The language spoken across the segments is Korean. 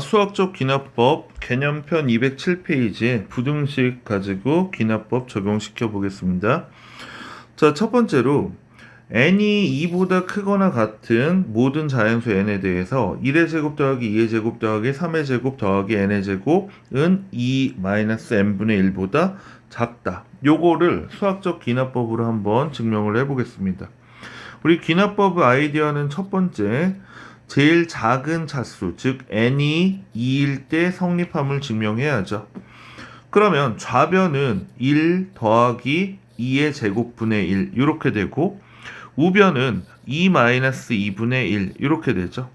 수학적 기납법 개념편 207페이지에 부등식 가지고 기납법 적용시켜 보겠습니다. 자, 첫 번째로 n이 2보다 크거나 같은 모든 자연수 n에 대해서 1의 제곱 더하기 2의 제곱 더하기 3의 제곱 더하기 n의 제곱은 2-n분의 1보다 작다. 요거를 수학적 기납법으로 한번 증명을 해 보겠습니다. 우리 기납법 아이디어는 첫 번째 제일 작은 차수, 즉 n이 2일 때 성립함을 증명해야죠. 그러면 좌변은 1 더하기 2의 제곱분의 1 이렇게 되고 우변은 2 마이너스 2분의 1 이렇게 되죠.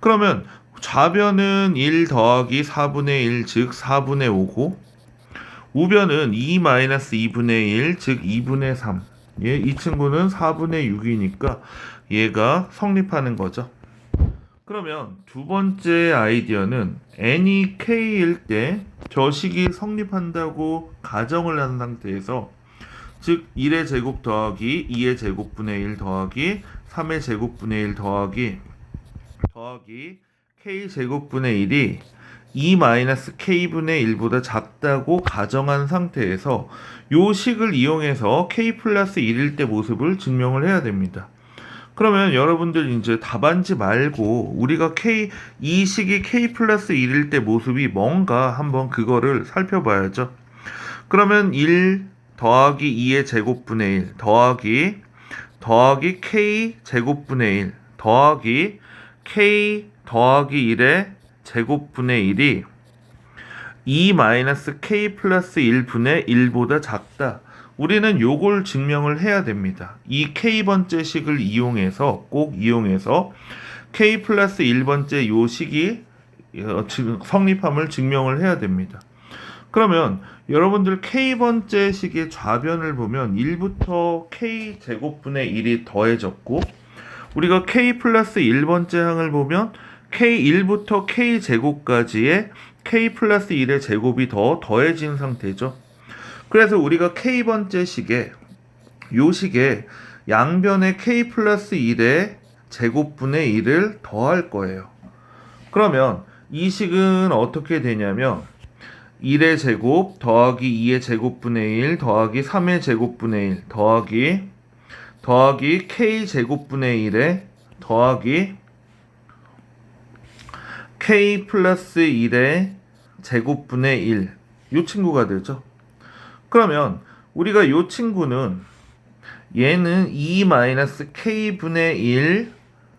그러면 좌변은 1 더하기 4분의 1, 즉 4분의 5고 우변은 2 마이너스 2분의 1, 즉 2분의 3. 예, 이 친구는 4분의 6이니까 얘가 성립하는 거죠. 그러면 두 번째 아이디어는 n이 k일 때 저식이 성립한다고 가정을 한 상태에서 즉 1의 제곱 더하기 2의 제곱분의 1 더하기 3의 제곱분의 1 더하기 더하기 k 제곱분의 1이 2 마이너스 k분의 1보다 작다고 가정한 상태에서 요 식을 이용해서 k 플러스 1일 때 모습을 증명을 해야 됩니다. 그러면 여러분들 이제 답안지 말고 우리가 k 이 식이 k 플러스 1일 때 모습이 뭔가 한번 그거를 살펴봐야죠. 그러면 1 더하기 2의 제곱분의 1 더하기 더하기 k 제곱분의 1 더하기 k 더하기 1의 제곱분의 1이 2 마이너스 k 플러스 1분의 1보다 작다. 우리는 요걸 증명을 해야 됩니다. 이 k번째 식을 이용해서 꼭 이용해서 k 플러스 1번째 요 식이 어, 성립함을 증명을 해야 됩니다. 그러면 여러분들 k번째 식의 좌변을 보면 1부터 k 제곱분의 1이 더해졌고 우리가 k 플러스 1번째 항을 보면 k1부터 k 제곱까지의 k 플러스 1의 제곱이 더 더해진 상태죠. 그래서 우리가 k번째 식에 요 식에 양변에 k 플러스 1의 제곱분의 1을 더할 거예요. 그러면 이 식은 어떻게 되냐면 1의 제곱 더하기 2의 제곱분의 1 더하기 3의 제곱분의 1 더하기 더하기 k 제곱분의 1에 더하기 k 플러스 1의 제곱분의 1. 이 친구가 되죠. 그러면 우리가 이 친구는 얘는 2 마이너스 k분의 1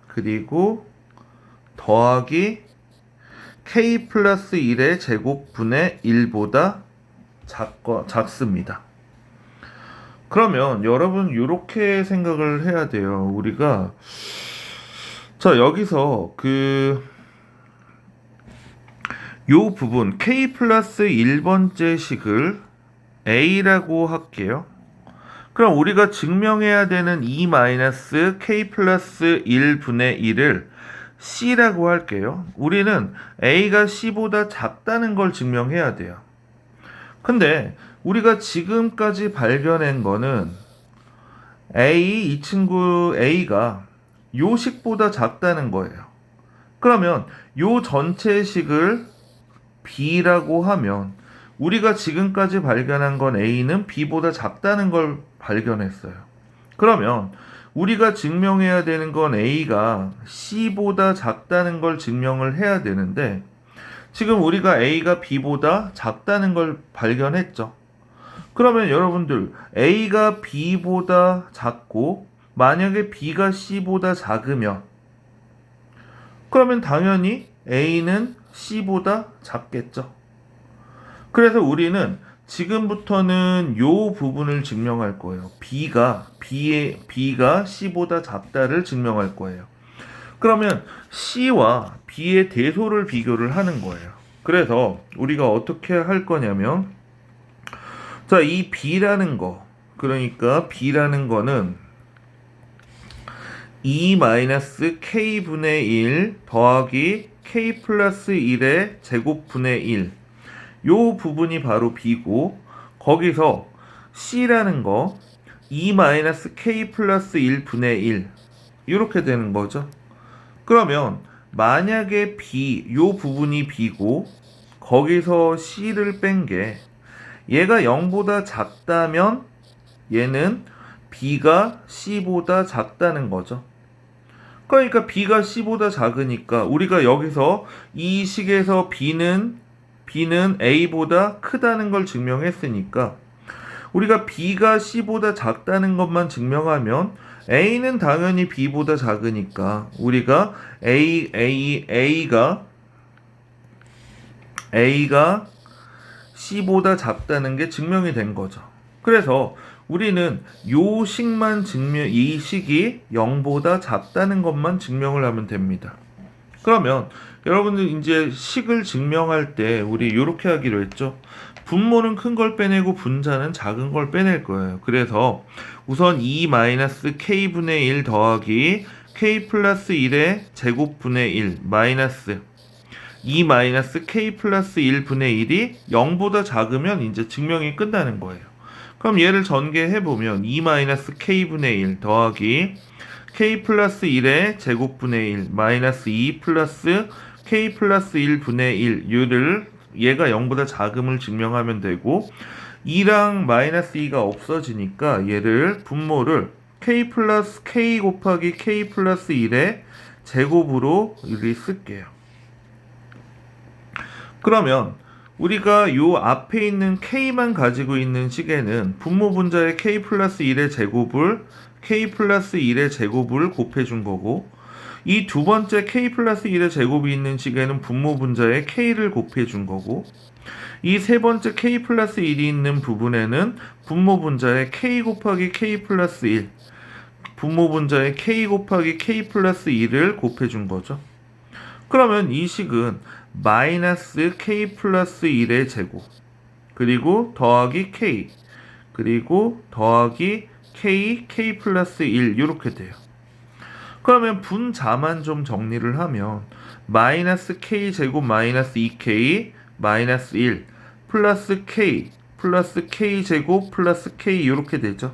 그리고 더하기 k 플러스 1의 제곱분의 1보다 작거, 작습니다. 그러면 여러분 이렇게 생각을 해야 돼요. 우리가 자 여기서 그 요 부분 k 플러스 1번째 식을 a라고 할게요. 그럼 우리가 증명해야 되는 2 마이너스 k 플러스 1분의 1을 c라고 할게요. 우리는 a가 c보다 작다는 걸 증명해야 돼요. 근데 우리가 지금까지 발견한 거는 a 이 친구 a가 요 식보다 작다는 거예요. 그러면 요 전체 식을 b라고 하면 우리가 지금까지 발견한 건 a는 b보다 작다는 걸 발견했어요. 그러면 우리가 증명해야 되는 건 a가 c보다 작다는 걸 증명을 해야 되는데 지금 우리가 a가 b보다 작다는 걸 발견했죠. 그러면 여러분들 a가 b보다 작고 만약에 b가 c보다 작으면 그러면 당연히 a는 c보다 작겠죠. 그래서 우리는 지금부터는 요 부분을 증명할 거예요. b가 b의 b가 c보다 작다를 증명할 거예요. 그러면 c와 b의 대소를 비교를 하는 거예요. 그래서 우리가 어떻게 할 거냐면 자, 이 b라는 거 그러니까 b라는 거는 2-k분의 1 더하기 k 플러스 1의 제곱분의 1. 요 부분이 바로 b고 거기서 c라는 거 2-k 플러스 1분의 1 이렇게 되는 거죠. 그러면 만약에 B 요 부분이 B고 거기서 C를 뺀 게 얘가 0보다 작다면 얘는 B가 C보다 작다는 거죠. 그러니까 B가 C보다 작으니까 우리가 여기서 이 식에서 B는 B는 A보다 크다는 걸 증명했으니까 우리가 B가 C보다 작다는 것만 증명하면 A는 당연히 B보다 작으니까 우리가 A A A가 A가 C보다 작다는 게 증명이 된 거죠. 그래서 우리는 요 식만 증명 이 식이 0보다 작다는 것만 증명을 하면 됩니다. 그러면 여러분들 이제 식을 증명할 때 우리 이렇게 하기로 했죠. 분모는 큰 걸 빼내고 분자는 작은 걸 빼낼 거예요. 그래서 우선 2-k분의 1 더하기 k 플러스 1의 제곱분의 1 마이너스 2-k 플러스 1분의 1이 0보다 작으면 이제 증명이 끝나는 거예요. 그럼 얘를 전개해 보면 2-k분의 1 더하기 k 플러스 1의 제곱분의 1 마이너스 2 플러스 k 플러스 1분의 1 유를 얘가 0보다 작음을 증명하면 되고 2랑 마이너스 2가 없어지니까 얘를 분모를 k 플러스 k 곱하기 k 플러스 1의 제곱으로 이렇게 쓸게요. 그러면 우리가 요 앞에 있는 k만 가지고 있는 식에는 분모 분자의 k 플러스 1의 제곱을 k 플러스 1의 제곱을 곱해준 거고 이 두 번째 k 플러스 1의 제곱이 있는 식에는 분모 분자의 k를 곱해준 거고 이 세 번째 k 플러스 1이 있는 부분에는 분모 분자의 k 곱하기 k 플러스 1 분모 분자의 k 곱하기 k 플러스 1을 곱해준 거죠. 그러면 이 식은 마이너스 k 플러스 1의 제곱 그리고 더하기 k 그리고 더하기 k k 플러스 1 이렇게 돼요. 그러면 분자만 좀 정리를 하면 마이너스 k 제곱 마이너스 2k 마이너스 1 플러스 k 플러스 k 제곱 플러스 k 이렇게 되죠.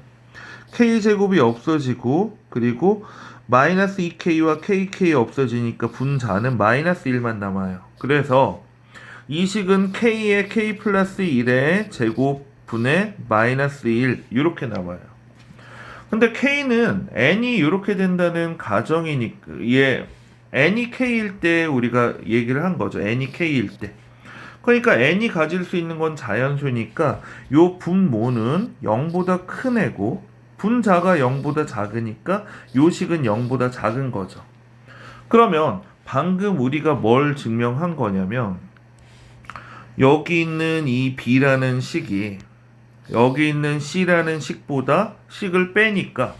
k 제곱이 없어지고 그리고 마이너스 2k와 kk 없어지니까 분자는 마이너스 1만 남아요. 그래서 이 식은 k의 k 플러스 1의 제곱분의 마이너스 1 이렇게 남아요. 근데 k는 n이 이렇게 된다는 가정이니까 얘 n이 k일 때 우리가 얘기를 한 거죠. n이 k일 때. 그러니까 n이 가질 수 있는 건 자연수니까 요 분모는 0보다 큰 애고 분자가 0보다 작으니까 요 식은 0보다 작은 거죠. 그러면 방금 우리가 뭘 증명한 거냐면 여기 있는 이 b라는 식이 여기 있는 c라는 식보다 식을 빼니까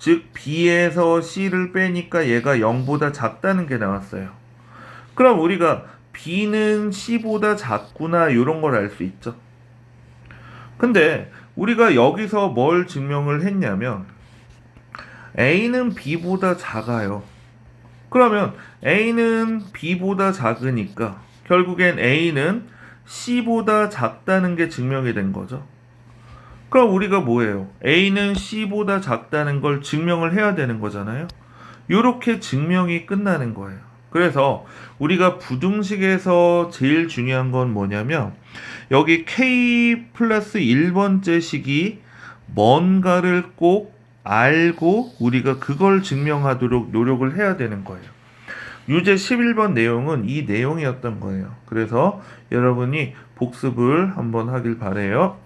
즉 b에서 c를 빼니까 얘가 0보다 작다는 게 나왔어요. 그럼 우리가 b는 c보다 작구나 이런 걸 알 수 있죠. 근데 우리가 여기서 뭘 증명을 했냐면 a는 b보다 작아요. 그러면 a는 b보다 작으니까 결국엔 a는 c보다 작다는 게 증명이 된 거죠. 그럼 우리가 뭐예요? a는 c보다 작다는 걸 증명을 해야 되는 거잖아요. 이렇게 증명이 끝나는 거예요. 그래서 우리가 부등식에서 제일 중요한 건 뭐냐면 여기 k 플러스 1번째 식이 뭔가를 꼭 알고 우리가 그걸 증명하도록 노력을 해야 되는 거예요. 유제 11번 내용은 이 내용이었던 거예요. 그래서 여러분이 복습을 한번 하길 바래요.